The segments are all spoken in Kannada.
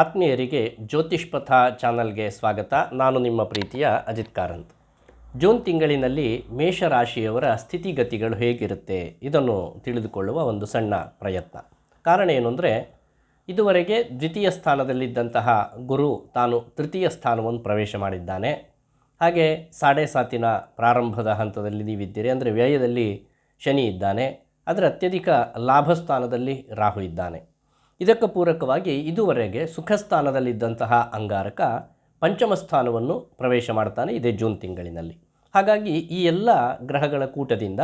ಆತ್ಮೀಯರಿಗೆ ಜ್ಯೋತಿಷ್ ಪಥ ಚಾನಲ್ಗೆ ಸ್ವಾಗತ. ನಾನು ನಿಮ್ಮ ಪ್ರೀತಿಯ ಅಜಿತ್ ಕಾರಂತ್. ಜೂನ್ ತಿಂಗಳಿನಲ್ಲಿ ಮೇಷರಾಶಿಯವರ ಸ್ಥಿತಿಗತಿಗಳು ಹೇಗಿರುತ್ತೆ ಇದನ್ನು ತಿಳಿದುಕೊಳ್ಳುವ ಒಂದು ಸಣ್ಣ ಪ್ರಯತ್ನ. ಕಾರಣ ಏನು ಇದುವರೆಗೆ ದ್ವಿತೀಯ ಸ್ಥಾನದಲ್ಲಿದ್ದಂತಹ ಗುರು ತಾನು ತೃತೀಯ ಸ್ಥಾನವನ್ನು ಪ್ರವೇಶ ಮಾಡಿದ್ದಾನೆ. ಹಾಗೆ ಸಾಡೆ ಸಾತಿನ ಪ್ರಾರಂಭದ ಹಂತದಲ್ಲಿ ನೀವಿದ್ದೀರಿ ಅಂದರೆ ವ್ಯಯದಲ್ಲಿ ಶನಿ ಇದ್ದಾನೆ. ಅದರ ಅತ್ಯಧಿಕ ಲಾಭ ಸ್ಥಾನದಲ್ಲಿ ರಾಹು ಇದ್ದಾನೆ. ಇದಕ್ಕೆ ಪೂರಕವಾಗಿ ಇದುವರೆಗೆ ಸುಖ ಸ್ಥಾನದಲ್ಲಿದ್ದಂತಹ ಅಂಗಾರಕ ಪಂಚಮ ಸ್ಥಾನವನ್ನು ಪ್ರವೇಶ ಮಾಡ್ತಾನೆ ಇದೇ ಜೂನ್ ತಿಂಗಳಿನಲ್ಲಿ. ಹಾಗಾಗಿ ಈ ಎಲ್ಲ ಗ್ರಹಗಳ ಕೂಟದಿಂದ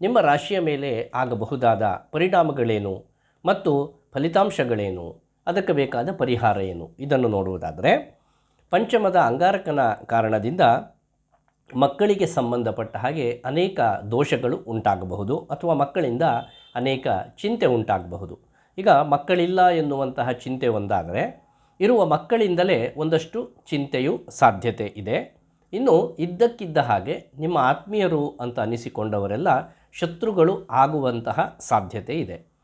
ನಿಮ್ಮ ರಾಶಿಯ ಮೇಲೆ ಆಗಬಹುದಾದ ಪರಿಣಾಮಗಳೇನು ಮತ್ತು ಫಲಿತಾಂಶಗಳೇನು, ಅದಕ್ಕೆ ಬೇಕಾದ ಪರಿಹಾರ ಏನು, ಇದನ್ನು ನೋಡುವುದಾದರೆ, ಪಂಚಮದ ಅಂಗಾರಕನ ಕಾರಣದಿಂದ ಮಕ್ಕಳಿಗೆ ಸಂಬಂಧಪಟ್ಟ ಹಾಗೆ ಅನೇಕ ದೋಷಗಳು ಉಂಟಾಗಬಹುದು ಅಥವಾ ಮಕ್ಕಳಿಂದ ಅನೇಕ ಚಿಂತೆ ಉಂಟಾಗಬಹುದು. ಈಗ ಮಕ್ಕಳಿಲ್ಲ ಎನ್ನುವಂತಹ ಚಿಂತೆ ಒಂದಾದರೆ ಇರುವ ಮಕ್ಕಳಿಂದಲೇ ಒಂದಷ್ಟು ಚಿಂತೆಯು ಸಾಧ್ಯತೆ ಇದೆ. ಇನ್ನು ಇದ್ದಕ್ಕಿದ್ದ ಹಾಗೆ ನಿಮ್ಮ ಆತ್ಮೀಯರು ಅಂತ ಅನಿಸಿಕೊಂಡವರೆಲ್ಲ ಶತ್ರುಗಳು ಆಗುವಂತಹ ಸಾಧ್ಯತೆ ಇದೆ.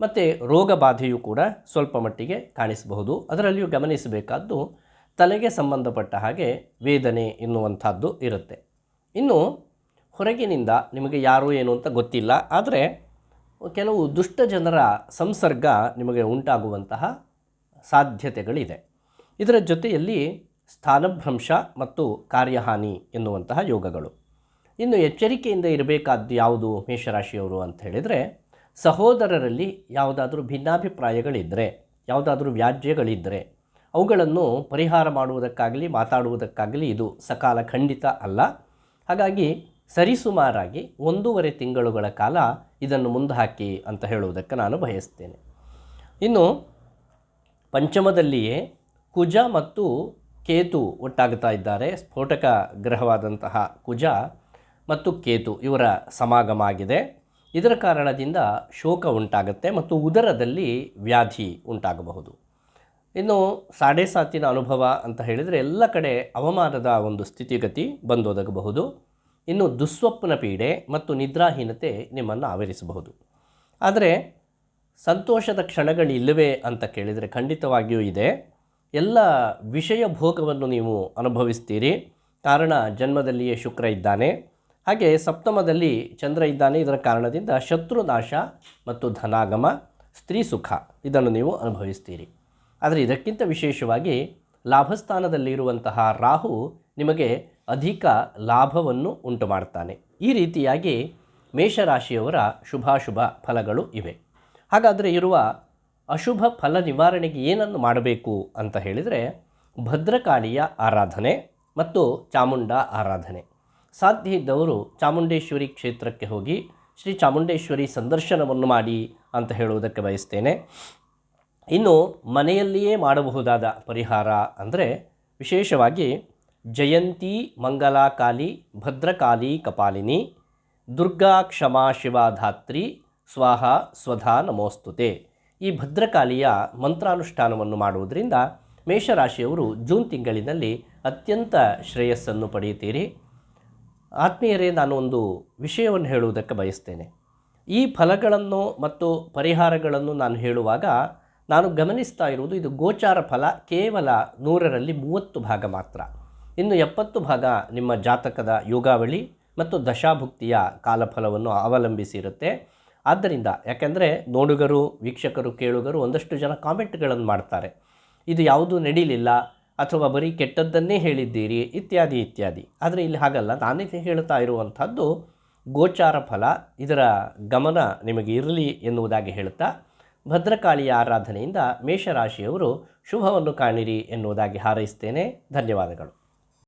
ಮತ್ತು ರೋಗ ಬಾಧೆಯು ಕೂಡ ಸ್ವಲ್ಪ ಮಟ್ಟಿಗೆ ಕಾಣಿಸಬಹುದು. ಅದರಲ್ಲಿಯೂ ಗಮನಿಸಬೇಕಾದ್ದು ತಲೆಗೆ ಸಂಬಂಧಪಟ್ಟ ಹಾಗೆ ವೇದನೆ ಎನ್ನುವಂಥದ್ದು ಇರುತ್ತೆ. ಇನ್ನು ಹೊರಗಿನಿಂದ ನಿಮಗೆ ಯಾರು ಏನು ಅಂತ ಗೊತ್ತಿಲ್ಲ. ಆದರೆ ಕೆಲವು ದುಷ್ಟ ಜನರ ಸಂಸರ್ಗ ನಿಮಗೆ ಉಂಟಾಗುವಂತಹ ಸಾಧ್ಯತೆಗಳಿದೆ. ಇದರ ಜೊತೆಯಲ್ಲಿ ಸ್ಥಾನಭ್ರಂಶ ಮತ್ತು ಕಾರ್ಯಹಾನಿ ಎನ್ನುವಂತಹ ಯೋಗಗಳು. ಇನ್ನು ಎಚ್ಚರಿಕೆಯಿಂದ ಇರಬೇಕಾದ್ದು ಯಾವುದು ಮೇಷರಾಶಿಯವರು ಅಂತ ಹೇಳಿದರೆ, ಸಹೋದರರಲ್ಲಿ ಯಾವುದಾದ್ರೂ ಭಿನ್ನಾಭಿಪ್ರಾಯಗಳಿದ್ದರೆ ಯಾವುದಾದ್ರೂ ವ್ಯಾಜ್ಯಗಳಿದ್ದರೆ ಅವುಗಳನ್ನು ಪರಿಹಾರ ಮಾಡುವುದಕ್ಕಾಗಲಿ, ಮಾತಾಡುವುದಕ್ಕಾಗಲಿ ಇದು ಸಕಾಲ ಖಂಡಿತ ಅಲ್ಲ. ಹಾಗಾಗಿ ಸರಿಸುಮಾರಾಗಿ ಒಂದೂವರೆ ತಿಂಗಳುಗಳ ಕಾಲ ಇದನ್ನು ಮುಂದೆ ಹಾಕಿ ಅಂತ ಹೇಳುವುದಕ್ಕೆ ನಾನು ಬಯಸ್ತೇನೆ. ಇನ್ನು ಪಂಚಮದಲ್ಲಿಯೇ ಕುಜ ಮತ್ತು ಕೇತು ಒಟ್ಟಾಗುತ್ತಾ ಇದ್ದಾರೆ. ಸ್ಫೋಟಕ ಗ್ರಹವಾದಂತಹ ಕುಜ ಮತ್ತು ಕೇತು ಇವರ ಸಮಾಗಮ ಆಗಿದೆ. ಇದರ ಕಾರಣದಿಂದ ಶೋಕ ಉಂಟಾಗುತ್ತೆ ಮತ್ತು ಉದರದಲ್ಲಿ ವ್ಯಾಧಿ ಉಂಟಾಗಬಹುದು. ಇನ್ನು ಸಾಡೆ ಸಾತಿನ ಅನುಭವ ಅಂತ ಹೇಳಿದರೆ ಎಲ್ಲ ಕಡೆ ಅವಮಾನದ ಒಂದು ಸ್ಥಿತಿಗತಿ ಬಂದೊದಗಬಹುದು. ಇನ್ನು ದುಸ್ವಪ್ನ ಪೀಡೆ ಮತ್ತು ನಿದ್ರಾಹೀನತೆ ನಿಮ್ಮನ್ನು ಆವರಿಸಬಹುದು. ಆದರೆ ಸಂತೋಷದ ಕ್ಷಣಗಳಿಲ್ಲವೇ ಅಂತ ಕೇಳಿದರೆ ಖಂಡಿತವಾಗಿಯೂ ಇದೆ. ಎಲ್ಲ ವಿಷಯ ಭೋಗವನ್ನು ನೀವು ಅನುಭವಿಸ್ತೀರಿ. ಕಾರಣ ಜನ್ಮದಲ್ಲಿಯೇ ಶುಕ್ರ ಇದ್ದಾನೆ. ಹಾಗೆ ಸಪ್ತಮದಲ್ಲಿ ಚಂದ್ರ ಇದ್ದಾನೆ. ಇದರ ಕಾರಣದಿಂದ ಶತ್ರುನಾಶ ಮತ್ತು ಧನಾಗಮ, ಸ್ತ್ರೀ ಸುಖ ಇದನ್ನು ನೀವು ಅನುಭವಿಸ್ತೀರಿ. ಆದರೆ ಇದಕ್ಕಿಂತ ವಿಶೇಷವಾಗಿ ಲಾಭಸ್ಥಾನದಲ್ಲಿರುವಂತಹ ರಾಹು ನಿಮಗೆ ಅಧಿಕ ಲಾಭವನ್ನು ಉಂಟು ಮಾಡ್ತಾನೆ ಈ ರೀತಿಯಾಗಿ ಮೇಷರಾಶಿಯವರ ಶುಭಾಶುಭ ಫಲಗಳು ಇವೆ. ಹಾಗಾದರೆ ಇರುವ ಅಶುಭ ಫಲ ನಿವಾರಣೆಗೆ ಏನನ್ನು ಮಾಡಬೇಕು ಅಂತ ಹೇಳಿದರೆ ಭದ್ರಕಾಳಿಯ ಆರಾಧನೆ ಮತ್ತು ಚಾಮುಂಡ ಆರಾಧನೆ. ಸಾಧ್ಯ ಇದ್ದವರು ಚಾಮುಂಡೇಶ್ವರಿ ಕ್ಷೇತ್ರಕ್ಕೆ ಹೋಗಿ ಶ್ರೀ ಚಾಮುಂಡೇಶ್ವರಿ ಸಂದರ್ಶನವನ್ನು ಮಾಡಿ ಅಂತ ಹೇಳುವುದಕ್ಕೆ ಬಯಸ್ತೇನೆ. ಇನ್ನು ಮನೆಯಲ್ಲಿಯೇ ಮಾಡಬಹುದಾದ ಪರಿಹಾರ ಅಂದರೆ ವಿಶೇಷವಾಗಿ ಜಯಂತಿ ಮಂಗಲಾಕಾಲಿ ಭದ್ರಕಾಲಿ ಕಪಾಲಿನಿ ದುರ್ಗಾ ಕ್ಷಮಾ ಶಿವಾಧಾತ್ರಿ ಸ್ವಾಹ ಸ್ವಧಾ ನಮೋಸ್ತುತೆ. ಈ ಭದ್ರಕಾಲಿಯ ಮಂತ್ರಾನುಷ್ಠಾನವನ್ನು ಮಾಡುವುದರಿಂದ ಮೇಷರಾಶಿಯವರು ಜೂನ್ ತಿಂಗಳಿನಲ್ಲಿ ಅತ್ಯಂತ ಶ್ರೇಯಸ್ಸನ್ನು ಪಡೆಯುತ್ತೀರಿ. ಆತ್ಮೀಯರೇ, ನಾನು ಒಂದು ವಿಷಯವನ್ನು ಹೇಳುವುದಕ್ಕೆ ಬಯಸ್ತೇನೆ. ಈ ಫಲಗಳನ್ನು ಮತ್ತು ಪರಿಹಾರಗಳನ್ನು ನಾನು ಹೇಳುವಾಗ ನಾನು ಗಮನಿಸ್ತಾ ಇರುವುದು ಇದು ಗೋಚಾರ ಫಲ ಕೇವಲ ನೂರರಲ್ಲಿ ಮೂವತ್ತು ಭಾಗ ಮಾತ್ರ. ಇನ್ನು ಎಪ್ಪತ್ತು ಭಾಗ ನಿಮ್ಮ ಜಾತಕದ ಯೋಗಾವಳಿ ಮತ್ತು ದಶಾಭುಕ್ತಿಯ ಕಾಲಫಲವನ್ನು ಅವಲಂಬಿಸಿರುತ್ತೆ. ಆದ್ದರಿಂದ ಯಾಕೆಂದರೆ ನೋಡುಗರು, ವೀಕ್ಷಕರು, ಕೇಳುಗರು ಒಂದಷ್ಟು ಜನ ಕಾಮೆಂಟ್ಗಳನ್ನು ಮಾಡ್ತಾರೆ. ಇದು ಯಾವುದೂ ನಡೀಲಿಲ್ಲ ಅಥವಾ ಬರೀ ಕೆಟ್ಟದ್ದನ್ನೇ ಹೇಳಿದ್ದೀರಿ, ಇತ್ಯಾದಿ ಇತ್ಯಾದಿ. ಆದರೆ ಇಲ್ಲಿ ಹಾಗಲ್ಲ. ನಾನೇ ಹೇಳ್ತಾ ಇರುವಂಥದ್ದು ಗೋಚಾರ ಫಲ. ಇದರ ಗಮನ ನಿಮಗೆ ಇರಲಿ ಎನ್ನುವುದಾಗಿ ಹೇಳ್ತಾ ಭದ್ರಕಾಳಿಯ ಆರಾಧನೆಯಿಂದ ಮೇಷರಾಶಿಯವರು ಶುಭವನ್ನು ಕಾಣಿರಿ ಎನ್ನುವುದಾಗಿ ಹಾರೈಸ್ತೇನೆ. ಧನ್ಯವಾದಗಳು.